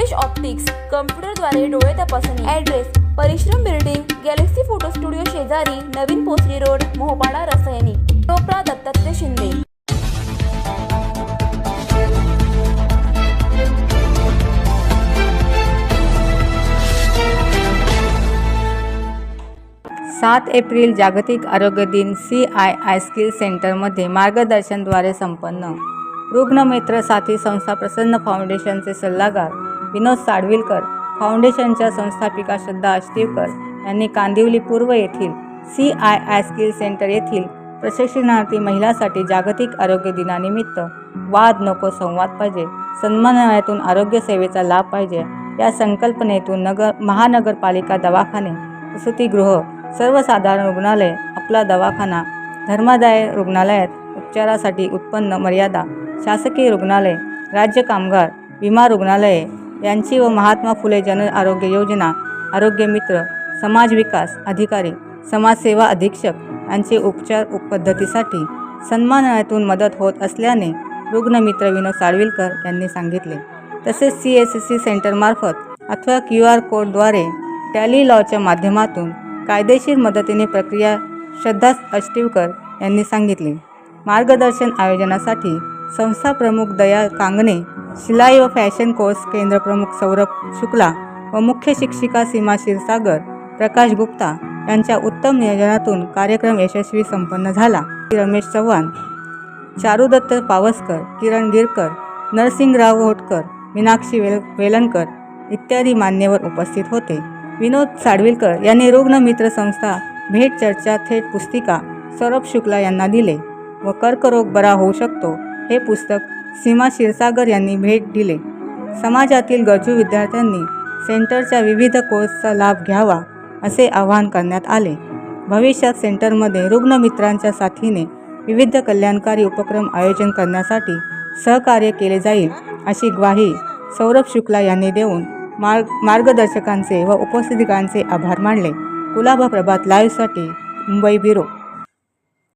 Rupesh optics कम्प्युटरद्वारे डोळे तपासणी. Address परिश्रम बिल्डिंग गॅलेक्सी फोटो स्टुडिओ शेजारी नवीन पोसरी रोड मोहपाडा रसायनी. टोपरा दत्तात्रय शिंदे. सात एप्रिल जागतिक आरोग्य दिन सी आय आय स्किल सेंटरमध्ये मार्गदर्शनद्वारे संपन्न. रुग्णमित्र साथी संस्था प्रसन्न फाउंडेशनचे सल्लागार. विनोद साडविलकर फाउंडेशनच्या संस्थापिका श्रद्धा अष्टीवकर यांनी कांदिवली पूर्व येथील C I I skill centre येथील प्रशिक्षणार्थी महिलांसाठी जागतिक आरोग्य दिनानिमित्त वाद नको संवाद पाहिजे सन्मानयातून आरोग्य सेवेचा लाभ पाहिजे या संकल्पनेतून नगर महानगरपालिका दवाखाने प्रसूतीगृह सर्वसाधारण रुग्णालय आपला दवाखाना धर्मादाय रुग्णालयात उपचारासाठी उत्पन्न मर्यादा शासकीय रुग्णालय राज्य कामगार विमा रुग्णालये यांची व महात्मा फुले जन आरोग्य योजना आरोग्य मित्र समाज विकास अधिकारी समाजसेवा अधीक्षक यांचे उपचार उप- पद्धतीसाठी सन्मानातून मदत होत असल्याने रुग्णमित्र विनोद साळविलकर यांनी सांगितले. तसेच सी एस सी सेंटरमार्फत अथवा क्यू आर कोडद्वारे टॅली लॉच्या माध्यमातून कायदेशीर मदतीने प्रक्रिया श्रद्धा अष्टीवकर यांनी सांगितली. मार्गदर्शन आयोजनासाठी संस्था प्रमुख दया कांगणे शिलाई व फॅशन कोर्स केंद्र प्रमुख सौरभ शुक्ला व मुख्य शिक्षिका सीमा क्षीरसागर प्रकाश गुप्ता यांच्या उत्तम नियोजनातून कार्यक्रम यशस्वी संपन्न झाला. रमेश चव्हाण चारुदत्त पावसकर किरण गिरकर नरसिंगराव होटकर मीनाक्षी वेल वेलणकर इत्यादी मान्यवर उपस्थित होते. विनोद साडविलकर यांनी रुग्णमित्र संस्था भेट चर्चा थेट पुस्तिका सौरभ शुक्ला यांना दिले व कर्करोग बरा होऊ शकतो. हे पुस्तक सीमा क्षीरसागर यांनी भेट दिले. समाजातील गरजू विद्यार्थ्यांनी सेंटरच्या विविध कोर्सचा लाभ घ्यावा असे आवाहन करण्यात आले. भविष्यात सेंटरमध्ये रुग्णमित्रांच्या साथीने विविध कल्याणकारी उपक्रम आयोजन करण्यासाठी सहकार्य केले जाईल अशी ग्वाही सौरभ शुक्ला यांनी देऊन मार्ग मार्गदर्शकांचे व उपस्थितांचे आभार मानले. कुलाबा प्रभात लाईव्हसाठी मुंबई ब्युरो.